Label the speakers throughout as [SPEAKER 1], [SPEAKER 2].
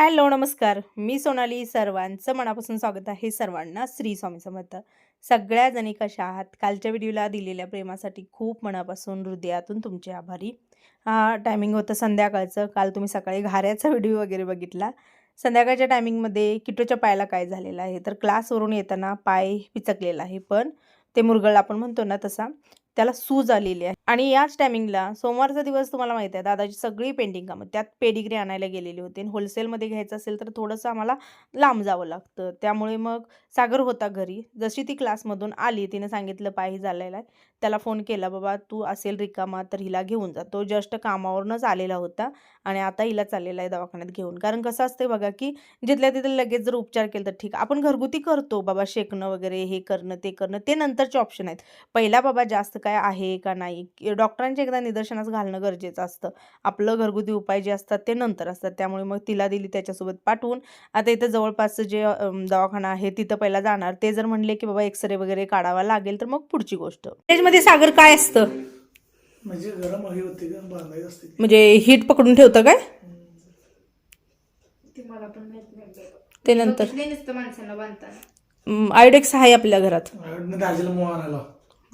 [SPEAKER 1] Hello नमस्कार. मी सोनाली सर्वांचं मनापासून स्वागत आहे सर्वांना श्री स्वामी समर्थ. सगळ्या जणी कशा आहात? कालच्या व्हिडिओला दिलेल्या प्रेमासाठी खूप मनापासून हृदयातून तुमचे आभारी. हा टायमिंग होतं संध्याकाळचं. काल तुम्ही सकाळी घाऱ्याचा व्हिडिओ वगैरे बघितला. संध्याकाळच्या टायमिंगमध्ये किटोच्या पायाला काय झालेलं आहे? तर क्लासवरून येताना पाय पिचकलेला आहे पण ते मुरगळ आपण म्हणतो ना तसा त्याला सूज आलेली आहे. आणि याच टायमिंगला सोमवारचा दिवस तुम्हाला माहिती आहे दादाची सगळी पेंटिंग कामं त्यात पेडिग्री आणायला गेलेली होती. आणि होलसेलमध्ये घ्यायचं असेल तर थोडंसं आम्हाला लांब जावं लागतं. त्यामुळे मग सागर होता घरी. जशी ती क्लासमधून आली तिने सांगितलं पायही झालेला आहे. त्याला फोन केला बाबा तू असेल रिकामा तर हिला घेऊन जा. तो जस्ट कामावरूनच आलेला होता आणि आता हिला चाललेला आहे दवाखान्यात घेऊन. कारण कसं असते बघा की जिथल्या तिथे लगेच जर उपचार केला तर ठीक. आपण घरगुती करतो बाबा शेकणं वगैरे हे करणं ते करणं. ते नंतरचे ऑप्शन आहेत. पहिला बाबा जास्त काय आहे का नाही? डॉक्टरांच्या एकदा निदर्शनास घालणं गरजेचं असतं. आपलं घरगुती उपाय जे असतात ते नंतर असतात. त्यामुळे मग तिला दिली त्याच्यासोबत पाठवून. आता इथं जवळपासचं जे दवाखाना आहे तिथं पहिला जाणार. ते जर म्हणले की बाबा एक्सरे वगैरे काढावा लागेल तर मग पुढची गोष्ट. त्याच्यामध्ये सागर काय असतं?
[SPEAKER 2] म्हणजे गरम हवी होती का? बांधायची असते ती.
[SPEAKER 1] म्हणजे हीट पकडून ठेवतं काय?
[SPEAKER 3] ते
[SPEAKER 1] नंतर. आयोडेक्स आहे आपल्या घरात.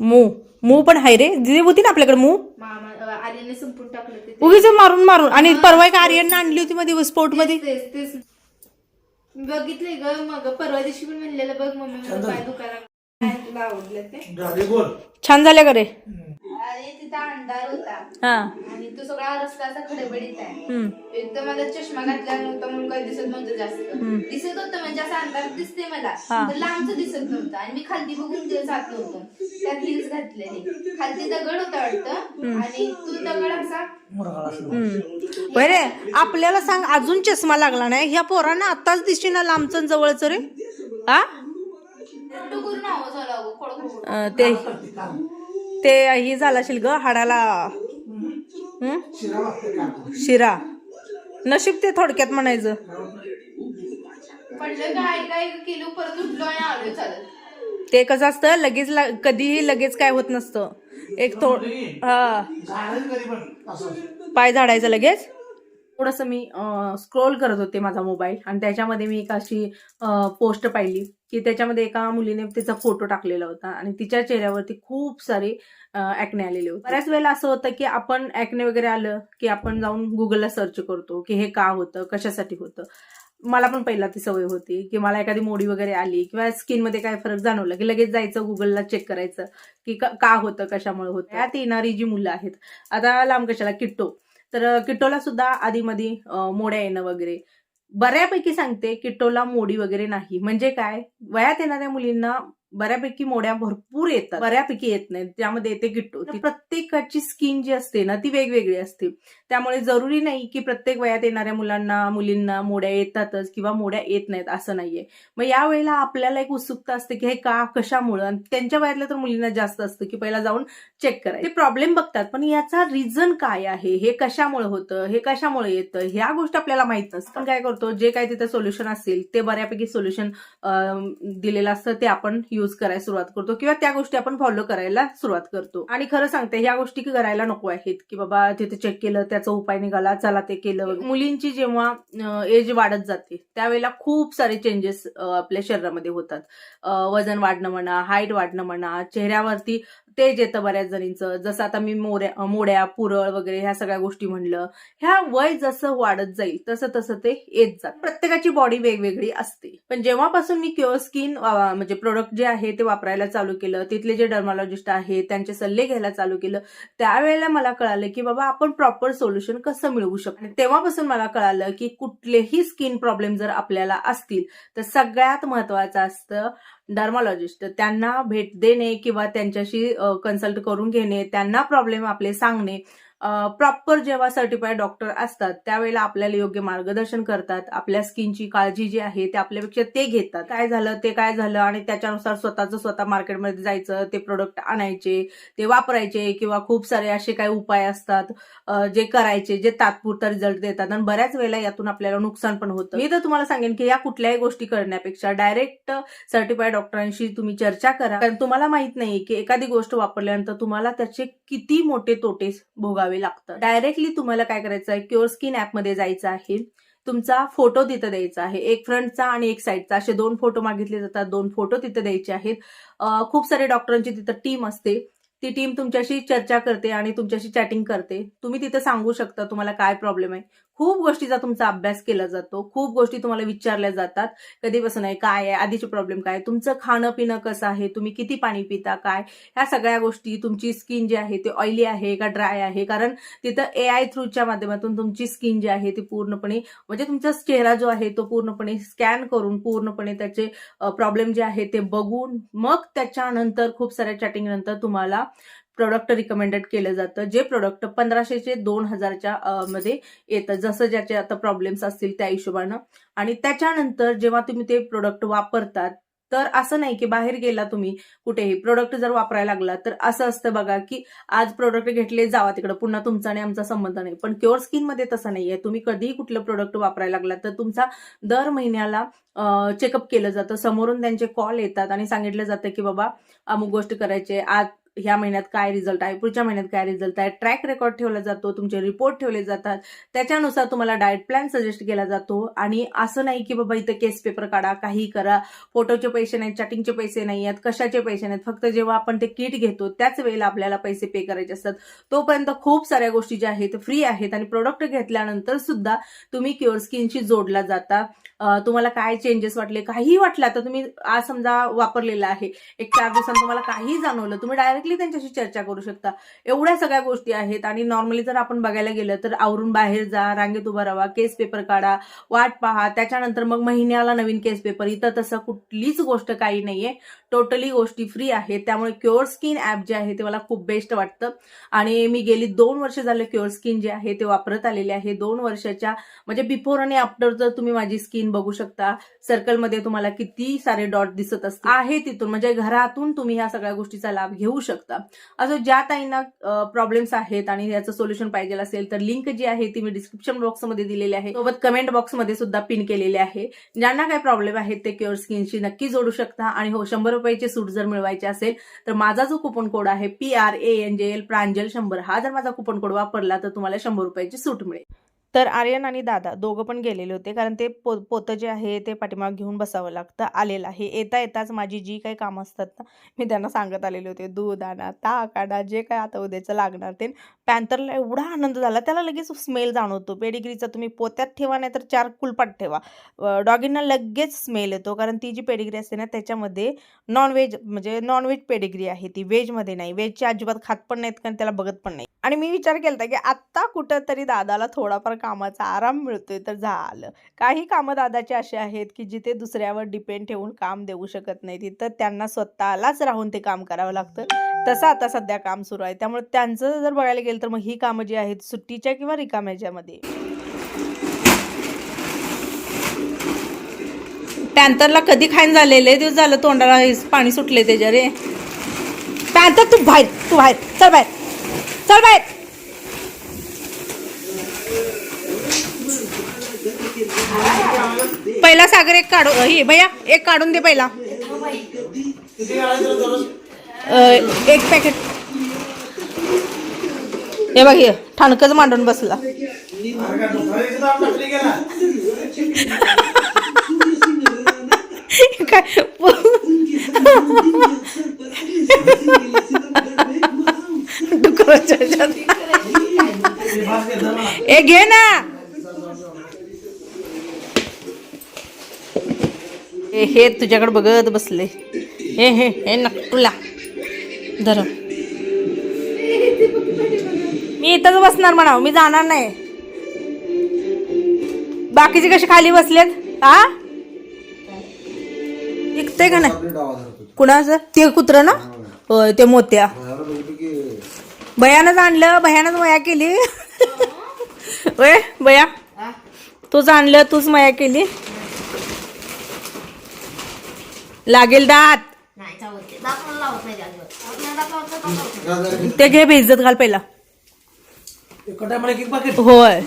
[SPEAKER 2] मी.
[SPEAKER 1] मू पण आहे रे. दिदी होती ना आपल्याकडे मू?
[SPEAKER 3] मामा आर्याने संपून टाकलं ते.
[SPEAKER 1] उगीच मारून मारून. आणि परवा एक आर्यन आणली होती मध्ये स्पोर्टमध्ये
[SPEAKER 3] तेच बघितलंय ग मग परवा दिवशी पण म्हणलेलं बघ मम्मी मला पाय आवडलं ते?
[SPEAKER 2] झाली गोल.
[SPEAKER 1] छान झाल्या का रे?
[SPEAKER 3] आणि तिथं अंधार होता.
[SPEAKER 1] हा.
[SPEAKER 3] आणि तो सगळा रस्ता असा खडबडीत आहे.
[SPEAKER 1] हम्म.
[SPEAKER 3] एकदम मला चष्मा घातला नव्हता म्हणून काही दिसत नव्हतं जास्त. दिसत होतं म्हणजे असं अंधार दिसते मला.
[SPEAKER 1] हा.
[SPEAKER 3] तर लांबच दिसत नव्हतं. आणि मी खालती बघून ते जात नव्हतं. त्यात हिल्स घातलेले. खालती दगड होता वाटतं. आणि तो दगड असा
[SPEAKER 1] आपल्याला सांग अजून चष्मा लागला नाही? ह्या पोरांना आताच दिसते ना लांबचं जवळच रे? हा
[SPEAKER 3] टुकूर नाव झालं अगं खडखड.
[SPEAKER 1] अं, ते ते हे झालं असेल ग हाडाला?
[SPEAKER 2] शिरा.
[SPEAKER 1] नशीब ते थोडक्यात म्हणायचं.
[SPEAKER 3] पडलं काय काय केलं परत उठलो आणि आलोय चालत.
[SPEAKER 1] ते कसं असतं लगेच कधीही लगेच काय होत नसतं. एक थोड हा. पाय झाडायचं लगेच. थोडंसं मी स्क्रोल करत होते माझा मोबाईल आणि त्याच्यामध्ये मी एक अशी पोस्ट पाहिली की त्याच्यामध्ये एका मुलीने तिचा फोटो टाकलेला होता आणि तिच्या चेहऱ्यावरती खूप सारे ॲक्ने आलेले होते. बऱ्याच वेळेला असं होतं की आपण ॲक्ने वगैरे आलं की आपण जाऊन गुगलला सर्च करतो की हे का होतं कशासाठी होतं. मला पण पहिला ती सवय होती की मला एखादी मोडी वगैरे आली किंवा स्किनमध्ये काय फरक जाणवला की लगेच जायचं गुगलला चेक करायचं की का होतं कशामुळे होतं. त्यात येणारी जी मुलं आहेत आता लांब कशाला किट्टो. तर किट्टोला सुद्धा आधीमध्ये मोड्या येणं वगैरे. बऱ्यापैकी सांगते किट्टोला मोडी वगैरे नाही. म्हणजे काय? वयात येणाऱ्या मुलींना बऱ्यापैकी मोड्या भरपूर येतात. बऱ्यापैकी येत नाहीत. त्यामध्ये येते किट्टो ती प्रत्येकाची स्किन जी असते ना ती वेगवेगळी असते. त्यामुळे जरुरी नाही की प्रत्येक वयात येणाऱ्या मुलांना मुलींना मोड्या येतातच किंवा मोड्या येत नाहीत असं नाहीये. मग यावेळेला आपल्याला एक उत्सुकता असते की हे का कशामुळं? आणि त्यांच्या वयातल्या तर मुलींना जास्त असतं की पहिला जाऊन चेक करायचं. ते प्रॉब्लेम बघतात पण याचा रिझन काय आहे? हे कशामुळे होतं? हे कशामुळे येतं? ह्या गोष्टी आपल्याला माहीत नसतं आपण काय करतो? जे काय तिथे सोल्युशन असेल ते बऱ्यापैकी सोल्युशन दिलेलं असतं ते आपण युज करायला सुरुवात करतो किंवा त्या गोष्टी आपण फॉलो करायला सुरुवात करतो. आणि खरं सांगते ह्या गोष्टी की करायला नको आहेत की बाबा तिथे चेक केलं त्याचा उपाय निघाला चला ते केलं. मुलींची जेव्हा एज वाढत जाते त्यावेळेला खूप सारे चेंजेस आपल्या शरीरामध्ये होतात. वजन वाढणं म्हणा हाईट वाढणं म्हणा चेहऱ्यावरती तेज येतं बऱ्याच जणींचं. जसं आता मी मोऱ्या मोड्या पुरळ वगैरे ह्या सगळ्या गोष्टी म्हणलं ह्या वय जसं वाढत जाईल तसं तसं ते येत जात. प्रत्येकाची बॉडी वेगवेगळी असते. पण जेव्हापासून मी क्युअर स्किन म्हणजे प्रोडक्ट जे आहे ते वापरायला चालू केलं तिथले जे डर्मॉलॉजिस्ट आहेत त्यांचे सल्ले घ्यायला चालू केलं त्यावेळेला मला कळालं की बाबा आपण प्रॉपर सोल्युशन कसं मिळवू शकतो? तेव्हापासून मला कळालं की कुठलेही स्किन प्रॉब्लेम जर आपल्याला असतील तर सगळ्यात महत्वाचं असतं डर्मॉलॉजिस्ट त्यांना भेट देणे किंवा त्यांच्याशी कन्सल्ट करून घेणे त्यांना प्रॉब्लेम आपले सांगणे प्रॉपर जेव्हा सर्टिफाईड डॉक्टर असतात त्यावेळेला आपल्याला योग्य मार्गदर्शन करतात. आपल्या स्किनची काळजी जी आहे ते आपल्यापेक्षा ते घेतात. काय झालं ते काय झालं आणि त्याच्यानुसार स्वतःचं स्वतः मार्केटमध्ये जायचं ते प्रोडक्ट आणायचे ते वापरायचे किंवा खूप सारे असे काही उपाय असतात जे करायचे जे तात्पुरता रिझल्ट देतात. आणि बऱ्याच वेळेला यातून आपल्याला नुकसान पण होतं. मी तर तुम्हाला सांगेन की या कुठल्याही गोष्टी करण्यापेक्षा डायरेक्ट सर्टिफाईड डॉक्टरांशी तुम्ही चर्चा करा. कारण तुम्हाला माहीत नाही की एखादी गोष्ट वापरल्यानंतर तुम्हाला त्याचे किती मोठे तोटे भोगावे लागतात. डायरेक्टली तुम्हाला काय करायचं आहे? क्युअर स्किन ऍपमध्ये जायचं आहे. तुमचा फोटो तिथं द्यायचा आहे. एक फ्रंटचा आणि एक साईडचा असे दोन फोटो मागितले जातात. दोन फोटो तिथं द्यायचे आहेत. खूप सारे डॉक्टरांची तिथं टीम असते. ती टीम तुमच्याशी चर्चा करते आणि तुमच्याशी चॅटिंग करते. तुम्ही तिथं सांगू शकता तुम्हाला काय प्रॉब्लेम आहे. खूप गोष्टीचा तुमचा अभ्यास केला जातो खूप गोष्टी तुम्हाला विचारल्या जातात. कधीपासून आहे काय आहे आधीचे प्रॉब्लेम काय तुमचं खाणं पिणं कसं आहे तुम्ही किती पाणी पिता काय? ह्या सगळ्या गोष्टी तुमची स्किन जी आहे ती ऑइली आहे का ड्राय आहे? कारण तिथं ए आय थ्रूच्या माध्यमातून तुमची स्किन जी आहे ती पूर्णपणे म्हणजे तुमचा चेहरा जो आहे तो पूर्णपणे स्कॅन करून पूर्णपणे त्याचे प्रॉब्लेम जे आहे ते बघून मग त्याच्यानंतर खूप साऱ्या चॅटिंग नंतर तुम्हाला प्रोडक्ट रिकमेंडेड केलं जातं. जे प्रोडक्ट पंधराशेचे दोन हजारच्या मध्ये येतं. जसं ज्याचे आता प्रॉब्लेम्स असतील त्या हिशोबानं. आणि त्याच्यानंतर जेव्हा तुम्ही ते प्रोडक्ट वापरतात तर असं नाही की बाहेर गेला तुम्ही कुठेही. प्रोडक्ट जर वापरायला लागला तर असं असतं बघा की आज प्रोडक्ट घेतले जावा तिकडे. पुन्हा तुमचा आणि आमचा संबंध नाही. पण क्युअर स्किनमध्ये तसं नाही आहे तुम्ही कधीही कुठलं प्रोडक्ट वापरायला लागला तर तुमचा दर महिन्याला चेकअप केलं जातं. समोरून त्यांचे कॉल येतात आणि सांगितलं जातं की बाबा अमुक गोष्ट करायची आहे. आज ह्या महिन्यात काय रिझल्ट आहे? पुढच्या महिन्यात काय रिझल्ट आहे? ट्रॅक रेकॉर्ड ठेवला जातो तुमचे रिपोर्ट ठेवले जातात. त्याच्यानुसार तुम्हाला डाएट प्लॅन सजेस्ट केला जातो. आणि असं नाही की बाबा इथं केस पेपर काढा काही करा. फोटोचे पैसे नाहीत चॅटिंगचे पैसे नाही आहेत कशाचे पैसे नाहीत. फक्त जेव्हा आपण ते किट घेतो त्याच वेळेला आपल्याला पैसे पे करायचे असतात. तोपर्यंत खूप साऱ्या गोष्टी ज्या आहेत फ्री आहेत. आणि प्रोडक्ट घेतल्यानंतर सुद्धा तुम्ही क्युअर स्किनशी जोडला जाता. तुम्हाला काय चेंजेस वाटले काहीही वाटला तर तुम्ही आज समजा वापरलेलं आहे. एक चार दिवसांत तुम्हाला काही जाणवलं तुम्ही डायरेक्टली त्यांच्याशी चर्चा करू शकता. एवढ्या सगळ्या गोष्टी आहेत आणि नॉर्मली जर आपण बघायला गेलं तर आवरून बाहेर जा रांगेत उभा राहा केस पेपर काढा वाट पहा त्याच्यानंतर मग महिन्याला नवीन केस पेपर इथं तसं कुठलीच गोष्ट काही नाहीये. टोटली गोष्टी फ्री आहेत. त्यामुळे क्युअर स्किन ॲप जे आहे ते मला खूप बेस्ट वाटतं. आणि मी गेली दोन वर्ष झालं क्युअर स्किन जे आहे ते वापरत आलेले आहे. दोन वर्षाच्या म्हणजे बिफोर आणि आफ्टर जर तुम्ही माझी स्किन बघू शकता. सर्कलमध्ये तुम्हाला किती सारे डॉट दिसत असतील. आहे तिथून. म्हणजे घरातून तुम्ही ह्या सगळ्या गोष्टीचा लाभ घेऊ शकता. असं ज्या ताईंना प्रॉब्लेम्स आहेत आणि याचं सोल्युशन पाहिजे असेल तर लिंक जी आहे ती मी डिस्क्रिप्शन बॉक्समध्ये दिलेली आहे. सोबत कमेंट बॉक्समध्ये सुद्धा पिन केलेले आहे. ज्यांना काय प्रॉब्लेम आहेत ते क्युअर स्किनशी नक्की जोडू शकता. आणि हो शंभर रुपयाचे सूट जर मिळवायचे असेल तर माझा जो कुपन कोड आहे P R A N J L Pranjal शंभर. हा जर माझा कुपन कोड वापरला तर तुम्हाला शंभर रुपयाची सूट मिळेल. तर आर्यन आणि दादा दोघं पण गेलेले होते. कारण ते पो पोतं जे आहे ते पाठीमाग घेऊन बसावं लागतं. आलेलं आहे. येता येताच माझी जी काही कामं असतात ना मी त्यांना सांगत आलेले होते. दूध आणा ताक आणा जे काय आता उद्याचं लागणार ते. पॅन्थरला एवढा आनंद झाला. त्याला लगेच स्मेल जाणवतो. पेडिग्रीचा तुम्ही पोत्यात ठेवा नाही तर चार कुलपाट ठेवा. डॉगींना लगेच स्मेल येतो. कारण ती जी पेडिग्री असते ना त्याच्यामध्ये नॉनव्हेज म्हणजे नॉनव्हेज पेडिग्री आहे ती. व्हेजमध्ये नाही. व्हेजची अजिबात खात पण नाहीत कारण त्याला बघत पण नाही. आणि मी विचार केला होता की आत्ता कुठं तरी दादाला थोडाफार कामाचा आराम मिळतोय तर झालं. काही कामं दादाचे असे आहेत की जिथे दुसऱ्यावर डिपेंड ठेवून काम देऊ शकत नाही तिथं त्यांना स्वतःलाच राहून ते काम करावं लागतं. तसं आता सध्या काम सुरू आहे. त्यामुळे त्यांचं जर बघायला गेलं तर मग ही कामं जी आहेत सुट्टीच्या किंवा रिकाम्याच्यामध्ये पॅन्थरला कधी खाईन झालेले दिवस झालं तोंडाला पाणी सुटले त्याच्या रे. पॅन्थर तू बाहेर तू बाहेर चल बाहेर. चल बाहेर. पहिला सागर एक काढू हे भैया एक काढून दे पहिला. एक पॅकेट हे बघ हे ठाणकच मांडून बसला. काय डुकराच्या ह्याच्यात.
[SPEAKER 2] हे भास घेतला मला.
[SPEAKER 1] ए घे ना. हे तुझ्याकडे बघत बसले. हे हे हे नक्कुला धर. मी इथंच बसणार म्हणा मी जाणार नाही. बाकीचे कसे खाली बसलेत? हा विकते का नाही? कुणाचं? ते कुत्र ना? ते मोत्या. भयानच आणलं भयानच मया केली. होय भया तूच आणलं तूच मया केली. लागेल दात.
[SPEAKER 3] नाही
[SPEAKER 1] ते घे भिजत घाल पहिला. होय.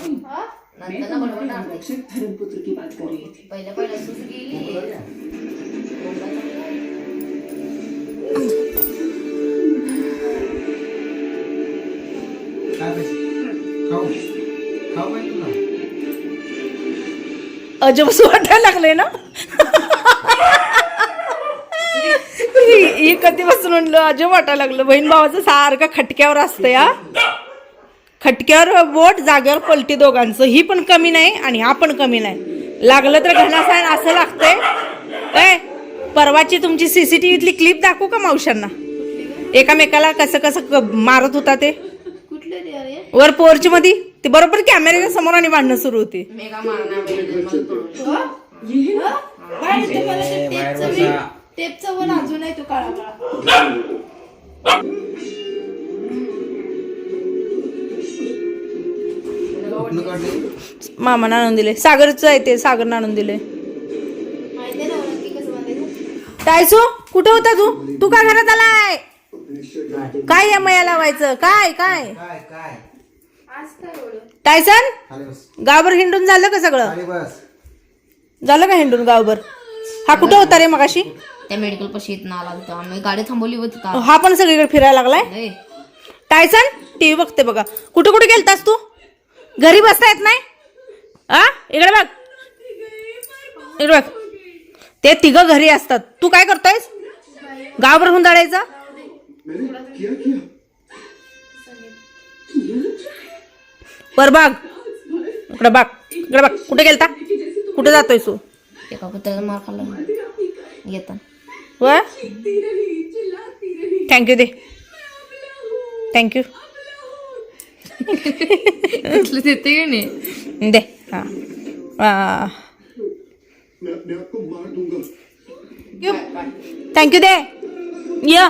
[SPEAKER 1] अजबच वाटायला लागले ना? ही कधी कधीपासून म्हणलं अजब वाटायला लागलं. बहीण भावाचं सारखं खटक्यावर असतं या खटक्यावर बोट जागेवर पलटी दोघांचं. ही पण कमी नाही आणि हा पण कमी नाही. लागलं तर घनासायन असं लागतंय. काय परवाची तुमची सीसीटीव्हीतली क्लिप दाखवू का मावशांना एकामेकाला कसं कसं मारत होता ते? वर पोर्च मध्ये ते बरोबर कॅमेऱ्याच्या समोर आणि भांडणं सुरू होती.
[SPEAKER 3] मेगा मारणार बाहेर ते मला ते टेपचं बी- टेपचं वन अजून आहे तो काळा काळा.
[SPEAKER 1] मामानं आणून दिले. सागरचं आहे ते सागरनं आणून दिले.
[SPEAKER 3] माहिती आहे ना मला की कसं बांधायचं
[SPEAKER 1] टायसू कुठे होता तू? तू का घरात आलाय? काय या मया लावायचं? काय काय?
[SPEAKER 4] काय काय?
[SPEAKER 1] टायसन? गावभर हिंडून झालं का सगळं? झालं का हिंडून गावभर? हा कुठं होता रे मगाशी?
[SPEAKER 5] त्या मेडिकल पाशी येत ना आला होता. आम्ही गाडी थांबवली होती का
[SPEAKER 1] हा पण सगळीकडे फिरायला लागलाय? टायसन टीव्ही बघते बघा. कुठं कुठे गेलतास तू? घरी बसता येत नाही? आ? इकडे बघ. इकडे बघ. ते तिघं घरी असतात. तू काय करतोयस? गावभर हुंदाडायचा? वर बघ इकडे बघ इकडे बघ कुठे गेलता? कुठे जातोय तू?
[SPEAKER 5] एका कुत्र्याचा मार खाल्ला येतात
[SPEAKER 1] व. थँक्यू दे. थँक्यू
[SPEAKER 5] देते की नाही?
[SPEAKER 1] दे. हा. थँक्यू दे. य.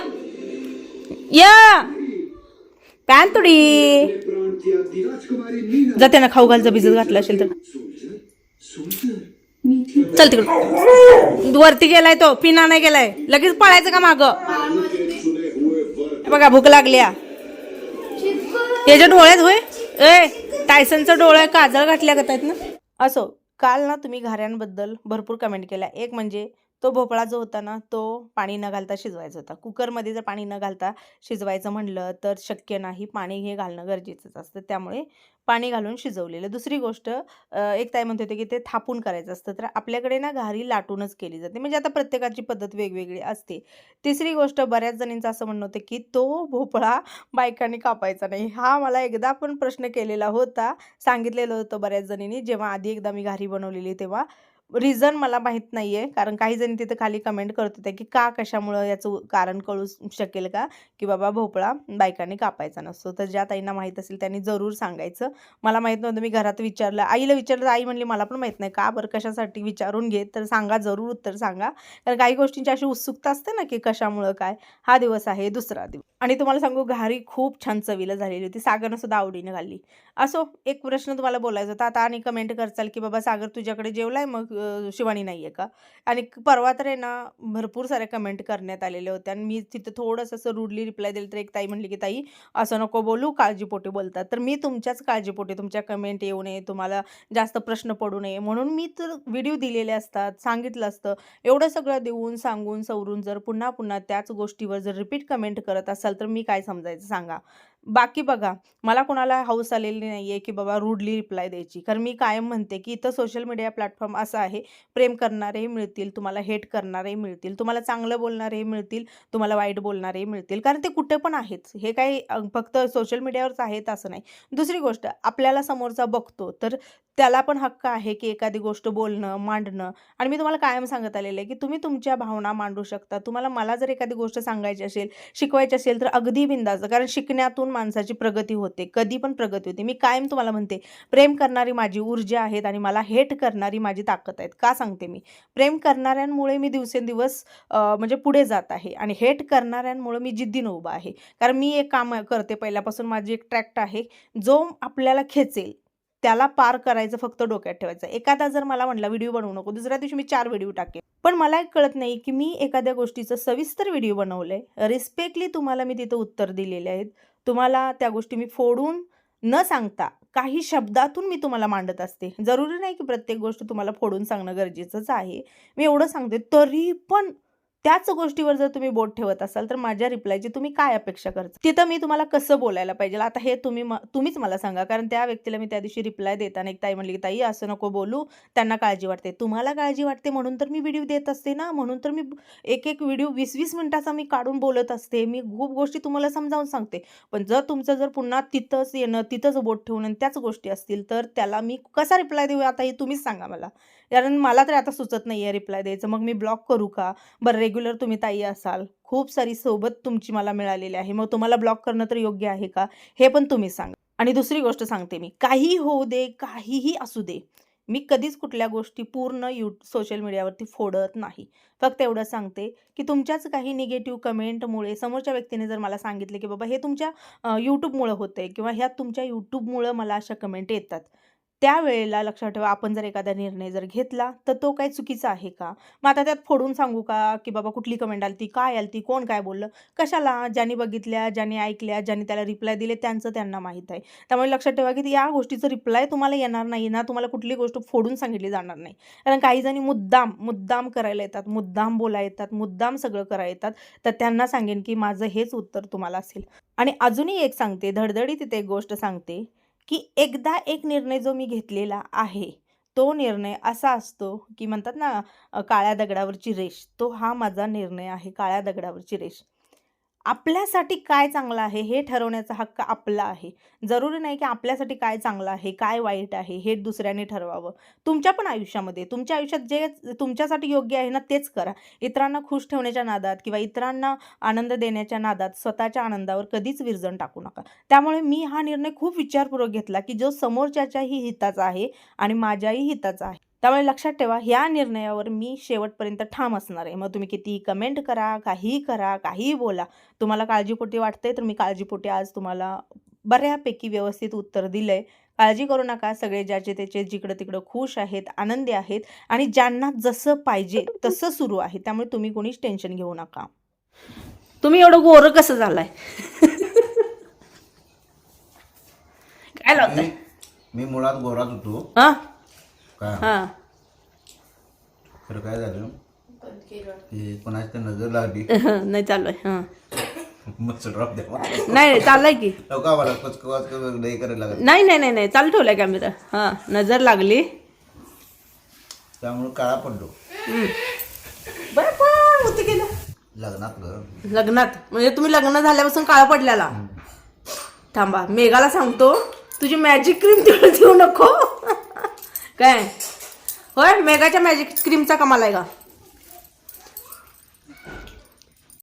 [SPEAKER 1] य. काय तुडी जाते ना खाऊ घालचं भिजत घातलं असेल तर. चल तिकडं. वरती गेलाय तो पिना नाही गेलाय. लगेच पळायचं का माग? बघा भूक लागल्या. याच्या डोळ्यात होय? ए टायसनचं डोळ्या काजळ घातल्या गत ना? असो काल ना तुम्ही घाऱ्यांबद्दल भरपूर कमेंट केल्या. एक म्हणजे तो भोपळा जो होता ना तो पाणी न घालता शिजवायचा होता. कुकरमध्ये जर पाणी न घालता शिजवायचं म्हणलं तर शक्य नाही. पाणी हे घालणं गरजेचंच असतं. त्यामुळे पाणी घालून शिजवलेलं. दुसरी गोष्ट एक ताई म्हणत होते की ते थापून करायचं असतं. तर आपल्याकडे ना घारी लाटूनच केली जाते. म्हणजे आता प्रत्येकाची पद्धत वेगवेगळी असते. तिसरी गोष्ट बऱ्याच जणींचं असं म्हणणं होतं की तो भोपळा बायकांनी कापायचा नाही. हा मला एकदा पण प्रश्न केलेला होता. सांगितलेलं होतं बऱ्याच जणींनी. जेव्हा आधी एकदा मी घारी बनवलेली तेव्हा रिझन मला माहीत नाही आहे कारण काही जणी तिथं खाली कमेंट करत होत्या की का कशामुळं याचं कारण कळू शकेल का? की बाबा भोपळा बायकांनी कापायचा नसतो. तर ज्या ताईंना माहीत असेल त्यांनी जरूर सांगायचं. मला माहीत नव्हतं मी घरात विचारलं. आईला विचारलं आई म्हणली मला पण माहीत नाही. का बरं? कशासाठी विचारून घे तर सांगा जरूर उत्तर सांगा. कारण काही गोष्टींची अशी उत्सुकता असते ना की कशामुळं काय? हा दिवस आहे दुसरा दिवस. आणि तुम्हाला सांगू घारी खूप छान चवीला झालेली होती. सागरनं सुद्धा आवडीने घालली. असो एक प्रश्न तुम्हाला बोलायचा होता. आता आणि कमेंट करचाल की बाबा सागर तुझ्याकडे जेवलाय मग? शिवानी नाही आहे का? आणि परवा तर आहे ना भरपूर साऱ्या कमेंट करण्यात आलेल्या होत्या. आणि मी तिथं थोडंसं असं रूडली रिप्लाय दिलं तर एक ताई म्हणली की ताई असं नको बोलू काळजीपोटी बोलतात. तर मी तुमच्याच काळजीपोटी तुमच्या कमेंट येऊ नये तुम्हाला जास्त प्रश्न पडू नये. म्हणून मी तर व्हिडिओ दिलेले असतात सांगितलं असतं. एवढं सगळं देऊन सांगून सवरून जर पुन्हा पुन्हा त्याच गोष्टीवर जर रिपीट कमेंट करत असाल तर मी काय समजायचं सांगा? बाकी बघा मला कोणाला हाऊस आलेली नाही आहे की बाबा रूडली रिप्लाय द्यायची. कारण मी कायम म्हणते की इथं सोशल मीडिया प्लॅटफॉर्म असा आहे प्रेम करणारेही मिळतील तुम्हाला हेट करणारेही मिळतील तुम्हाला चांगलं बोलणारेही मिळतील तुम्हाला वाईट बोलणारेही मिळतील. कारण ते कुठे पण आहेत. हे काही फक्त सोशल मीडियावरच आहेत असं नाही. दुसरी गोष्ट आपल्याला समोरचा बघतो तर त्याला पण हक्क आहे की एखादी गोष्ट बोलणं मांडणं. आणि मी तुम्हाला कायम सांगत आलेलं आहे की तुम्ही तुमच्या भावना मांडू शकता. तुम्हाला मला जर एखादी गोष्ट सांगायची असेल शिकवायची असेल तर अगदी बिंदाचं कारण शिकण्यातून माणसाची प्रगती होते कधी पण प्रगती होते. मी कायम तुम्हाला म्हणते प्रेम करणारी माझी ऊर्जा आहेत आणि मला हेट करणारी माझी ताकद आहेत. का सांगते मी? प्रेम करणाऱ्यांमुळे मी दिवसेंदिवस म्हणजे पुढे जात आहे आणि हेट करणाऱ्यांमुळे मी जिद्दीनं उभा आहे. कारण मी एक काम करते पहिल्यापासून माझी एक ट्रॅक्ट आहे जो आपल्याला खेचेल. त्याला पार करायचं फक्त डोक्यात ठेवायचं. एखादा जर मला म्हटला व्हिडिओ बनवू नको दुसऱ्या दिवशी मी चार व्हिडिओ टाकेन. पण मला एक कळत नाही की मी एखाद्या गोष्टीचं सविस्तर व्हिडिओ बनवलंय. रिस्पेक्टली तुम्हाला मी तिथं उत्तर दिलेले आहेत. तुम्हाला त्या गोष्टी मी फोडून न सांगता काही शब्दातून मी तुम्हाला मांडत असते. जरुरी नाही की प्रत्येक गोष्ट तुम्हाला फोडून सांगणं गरजेचंच आहे. मी एवढं सांगते तरी पण त्याच गोष्टीवर जर तुम्ही बोट ठेवत असाल तर माझ्या रिप्लायची तुम्ही काय अपेक्षा करता? तिथं मी तुम्हाला कसं बोलायला पाहिजे? आता हे तुम्ही तुम्हीच मला सांगा कारण त्या व्यक्तीला मी त्या दिवशी रिप्लाय देताना एक ताई म्हणली की ताई असं नको बोलू त्यांना काळजी वाटते. तुम्हाला काळजी वाटते? म्हणून तर मी व्हिडिओ देत असते ना? म्हणून तर मी एक एक व्हिडिओ वीस वीस मिनिटाचा मी काढून बोलत असते. मी खूप गोष्टी तुम्हाला समजावून सांगते. पण जर तुमचं जर पुन्हा तिथंच येणं तिथंच बोट ठेवणं त्याच गोष्टी असतील तर त्याला मी कसा रिप्लाय देऊ? आता हे तुम्हीच सांगा मला. कारण मला तर आता सुचत नाही आहे रिप्लाय द्यायचं. मग मी ब्लॉक करू का? बरं रेग्युलर तुम्ही ताई असाल. खूप सारी सोबत तुमची मला मिळालेली आहे. मग तुम्हाला ब्लॉक करणं तर योग्य आहे का? हे पण तुम्ही सांगा. आणि दुसरी गोष्ट सांगते मी. काहीही होऊ दे काहीही असू दे मी कधीच कुठल्या गोष्टी पूर्ण यू सोशल मीडियावरती फोडत नाही. फक्त एवढं सांगते की तुमच्याच काही निगेटिव्ह कमेंटमुळे समोरच्या व्यक्तीने जर मला सांगितले की बाबा हे तुमच्या यूट्यूबमुळं होतं आहे किंवा ह्या तुमच्या यूट्यूबमुळं मला अशा कमेंट येतात. त्यावेळेला लक्षात ठेवा आपण जर एखादा निर्णय जर घेतला तर तो काही चुकीचा आहे का? मग आता त्यात फोडून सांगू का? की बाबा कुठली कमेंट आली ती काय आली ती कोण काय बोललं? कशाला? ज्यांनी बघितल्या ज्यांनी ऐकल्या ज्यांनी त्याला रिप्लाय दिले त्यांचं त्यांना माहीत आहे. त्यामुळे लक्षात ठेवा की या गोष्टीचं रिप्लाय तुम्हाला येणार नाही ना तुम्हाला कुठली गोष्ट फोडून सांगितली जाणार नाही. कारण काही जणी मुद्दाम मुद्दाम करायला येतात मुद्दाम बोलायला येतात मुद्दाम सगळं करायला येतात तर त्यांना सांगेन की माझं हेच उत्तर तुम्हाला असेल. आणि अजूनही एक सांगते धडधडी तिथे एक गोष्ट सांगते की एकदा एक निर्णय जो मी घेतलेला आहे तो निर्णय असा असतो की म्हणतात ना काळ्या दगडावरची रेष तो हा माझा निर्णय आहे काळ्या दगडावरची रेष. आपल्यासाठी काय चांगलं आहे हे ठरवण्याचा हक्क आपला आहे. जरुरी नाही की आपल्यासाठी काय चांगलं आहे काय वाईट आहे हे दुसऱ्याने ठरवावं. तुमच्या पण आयुष्यामध्ये तुमच्या आयुष्यात जे तुमच्यासाठी योग्य आहे ना तेच करा. इतरांना खुश ठेवण्याच्या नादात किंवा इतरांना आनंद देण्याच्या नादात स्वतःच्या आनंदावर कधीच विरजण टाकू नका. त्यामुळे मी हा निर्णय खूप विचारपूर्वक घेतला की जो समोरच्याच्याही हिताचा आहे आणि माझ्याही हिताचा आहे. त्यामुळे लक्षात ठेवा ह्या निर्णयावर मी शेवटपर्यंत ठाम असणार आहे. मग तुम्ही कितीही कमेंट करा काहीही करा काहीही बोला. तुम्हाला काळजीपोटी वाटते तर मी काळजीपोटी आज तुम्हाला बऱ्यापैकी व्यवस्थित उत्तर दिलं आहे काळजी करू नका सगळे ज्याचे त्याचे जिकडं तिकडं खुश आहेत आनंदी आहेत आणि ज्यांना जसं पाहिजे तसं सुरू आहे. त्यामुळे तुम्ही कोणीच टेन्शन घेऊ नका. तुम्ही एवढं गोरं कसं झालाय? काय लावताय?
[SPEAKER 4] मी मी मुळात गोरात होतो.
[SPEAKER 1] हा?
[SPEAKER 4] काय
[SPEAKER 1] हा.
[SPEAKER 4] खरं काय झालं? की कोणाची तर नजर लागली.
[SPEAKER 1] नाही चालू आहे हा.
[SPEAKER 4] मस्त ड्रॉप द्यावा
[SPEAKER 1] नाही चाललाय की.
[SPEAKER 4] का मला कच कच लई करायला लागत
[SPEAKER 1] नाही नाही नाही नाही चालू ठेवलाय कॅमेरा हा नजर लागली.
[SPEAKER 4] त्यामुळे काळा पडलो.
[SPEAKER 1] बरं पण होते गेलं
[SPEAKER 4] लग्नात ग.
[SPEAKER 1] लग्नात. म्हणजे तुम्ही लग्न झाल्यापासून काळा पडल्याला थांबा मेघाला सांगतो तुझी मॅजिक क्रीम तेवढं देऊ नको. काय? होय मेघाच्या मॅजिक क्रीमचा कमाल आहे का?